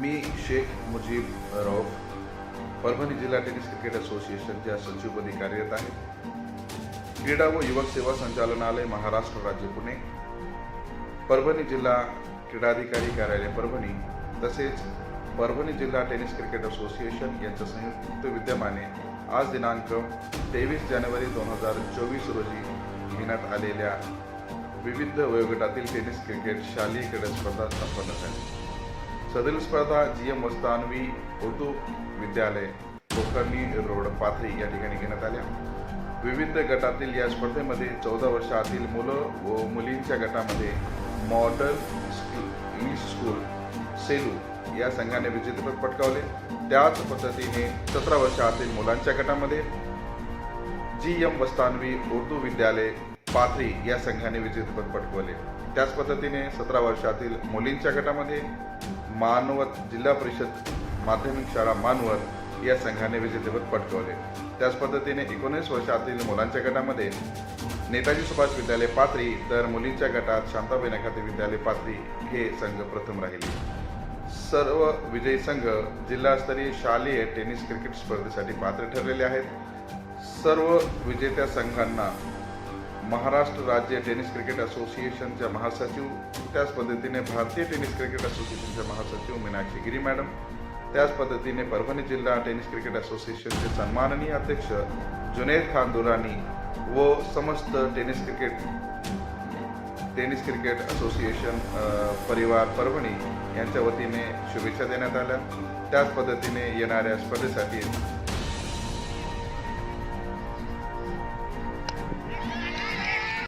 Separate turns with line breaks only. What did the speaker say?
मी शेख मुजीब रौफ परभणी जिल्हा tennis cricket असोसिएशनच्या सचिवपदी कार्यरत आहे. क्रीडा व युवक सेवा संचालनालय महाराष्ट्र राज्य पुणे. परभणी जिल्हा क्रीडाधिकारी कार्यालय परभणी तसेच परभणी जिल्हा टेनिस क्रिकेट असोसिएशन यांच्या संयुक्त विद्यमाने आज दिनांक तेवीस जानेवारी दोन हजार चोवीस रोजी घेण्यात आलेल्या विविध वयोगटातील टेनिस क्रिकेट शालेय क्रीडा स्पर्धा संपन्न झाली. सदरील स्पर्धा जी एम वस्तानवी उर्दू विद्यालय कोकर्णी रोड पाथरी या ठिकाणी घेण्यात आल्या. विविध गटातील या स्पर्धेमध्ये चौदा वर्षातील मुलं व मुलींच्या गटामध्ये modern school English school Selu या संघाने विजेतेपद पटकावले. त्याच पद्धतीने सतरा वर्षातील मुलांच्या गटामध्ये जी एम वस्तानवी उर्दू विद्यालय पाथरी या संघाने विजेतेपद पटकवले. त्याच पद्धतीने सतरा वर्षातील मुलींच्या गटामध्ये मानवत जिल्हा परिषद माध्यमिक शाळा मानवत या संघाने विजेतेपद पटकवले. त्याच पद्धतीने एकोणीस वर्षातील मुलांच्या गटामध्ये नेताजी सुभाष विद्यालय पाथरी तर मुलींच्या गटात शांताबाई नखाते विद्यालय पाथरी हे संघ प्रथम राहिले. सर्व विजयी संघ जिल्हास्तरीय शालेय टेनिस क्रिकेट स्पर्धेसाठी पात्र ठरलेले आहेत. सर्व विजेत्या संघांना महाराष्ट्र राज्य टेनिस क्रिकेट असोसिएशनच्या महासचिव त्याच पद्धतीने भारतीय टेनिस क्रिकेट असोसिएशनच्या महासचिव मीनाक्षी गिरी मॅडम त्याच पद्धतीने परभणी जिल्हा टेनिस क्रिकेट असोसिएशनचे सन्माननीय अध्यक्ष जुनेद खान दुरानी व समस्त tennis cricket tennis cricket association परिवार परभणी यांच्या वतीने शुभेच्छा देण्यात आल्या. त्याच पद्धतीने येणाऱ्या स्पर्धेसाठी